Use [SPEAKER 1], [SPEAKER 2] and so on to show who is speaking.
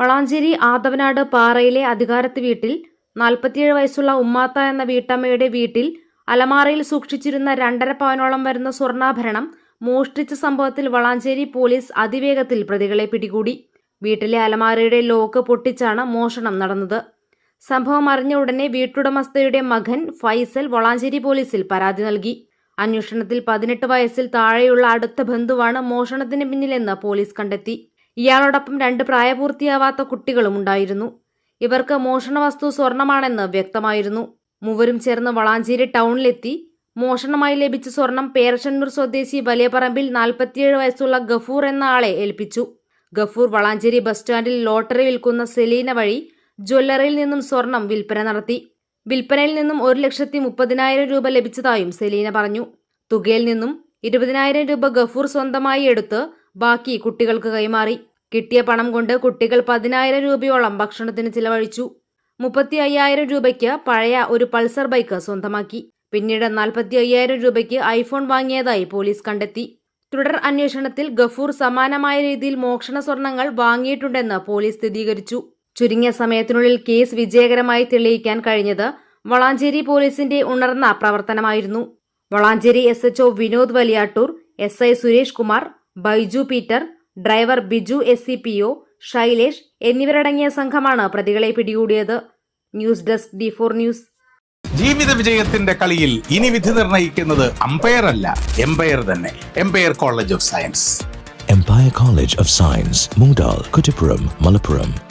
[SPEAKER 1] വളാഞ്ചേരി ആദവനാട് പാറയിലെ അധികാരത്ത് വീട്ടിൽ നാൽപ്പത്തിയേഴ് വയസ്സുള്ള ഉമ്മാത്ത എന്ന വീട്ടമ്മയുടെ വീട്ടിൽ അലമാറയിൽ സൂക്ഷിച്ചിരുന്ന രണ്ടര പവനോളം വരുന്ന സ്വർണാഭരണം മോഷ്ടിച്ച സംഭവത്തിൽ വളാഞ്ചേരി പോലീസ് അതിവേഗത്തിൽ പ്രതികളെ പിടികൂടി. വീട്ടിലെ അലമാരയുടെ ലോക്ക് പൊട്ടിച്ചാണ് മോഷണം നടന്നത്. സംഭവം അറിഞ്ഞ ഉടനെ വീട്ടുടമസ്ഥയുടെ മകൻ ഫൈസൽ വളാഞ്ചേരി പോലീസിൽ പരാതി നൽകി. അന്വേഷണത്തിൽ പതിനെട്ട് വയസ്സിൽ താഴെയുള്ള അടുത്ത ബന്ധുവാണ് മോഷണത്തിന് പിന്നിലെന്ന് പോലീസ് കണ്ടെത്തി. ഇയാളോടൊപ്പം രണ്ട് പ്രായപൂർത്തിയാവാത്ത കുട്ടികളും ഉണ്ടായിരുന്നു. ഇവർക്ക് മോഷണ വസ്തു സ്വർണമാണെന്ന് വ്യക്തമായിരുന്നു. മൂവരും ചേർന്ന് വളാഞ്ചേരി ടൗണിലെത്തി. മോഷണമായി ലഭിച്ച സ്വർണം പേരശന്നൂർ സ്വദേശി വലിയപറമ്പിൽ നാൽപ്പത്തിയേഴ് വയസ്സുള്ള ഗഫൂർ എന്ന ആളെ ഏൽപ്പിച്ചു. ഗഫൂർ വളാഞ്ചേരി ബസ് സ്റ്റാൻഡിൽ ലോട്ടറി വിൽക്കുന്ന സെലീന വഴി ജ്വല്ലറിയിൽ നിന്നും സ്വർണം വിൽപ്പന നടത്തി. വിൽപ്പനയിൽ നിന്നും ഒരു ലക്ഷത്തി മുപ്പതിനായിരം രൂപ ലഭിച്ചതായും സെലീന പറഞ്ഞു. തുകയിൽ നിന്നും ഇരുപതിനായിരം രൂപ ഗഫൂർ സ്വന്തമായി എടുത്ത് ബാക്കി കുട്ടികൾക്ക് കൈമാറി. കിട്ടിയ പണം കൊണ്ട് കുട്ടികൾ പതിനായിരം രൂപയോളം ഭക്ഷണത്തിന് ചിലവഴിച്ചു. മുപ്പത്തി അയ്യായിരം രൂപയ്ക്ക് പഴയ ഒരു പൾസർ ബൈക്ക് സ്വന്തമാക്കി. പിന്നീട് നാൽപ്പത്തി അയ്യായിരം രൂപയ്ക്ക് ഐഫോൺ വാങ്ങിയതായി പോലീസ് കണ്ടെത്തി. തുടർ അന്വേഷണത്തിൽ ഗഫൂർ സമാനമായ രീതിയിൽ മോഷണ സ്വർണങ്ങൾ വാങ്ങിയിട്ടുണ്ടെന്ന് പോലീസ് സ്ഥിരീകരിച്ചു. ചുരുങ്ങിയ സമയത്തിനുള്ളിൽ കേസ് വിജയകരമായി തെളിയിക്കാൻ കഴിഞ്ഞത് വളാഞ്ചേരി പോലീസിന്റെ ഉണർന്ന പ്രവർത്തനമായിരുന്നു. Valanchery S Vinod Valiyattoor S I Suresh Kumar Baiju Peter driver Biju S C P O Shailesh എന്നിവരടങ്ങിയ സംഘമാണ് പ്രതികളെ പിടികൂടിയത്. News desk D four news.
[SPEAKER 2] ജീവിത വിജയത്തിന്റെ കളിയിൽ ഇനി വിധി നിർണയിക്കുന്നത് അമ്പയർ അല്ല എംപയർ തന്നെ. Empire college of science.
[SPEAKER 3] Empire college of science Mungdal, Kuttipuram, Malappuram.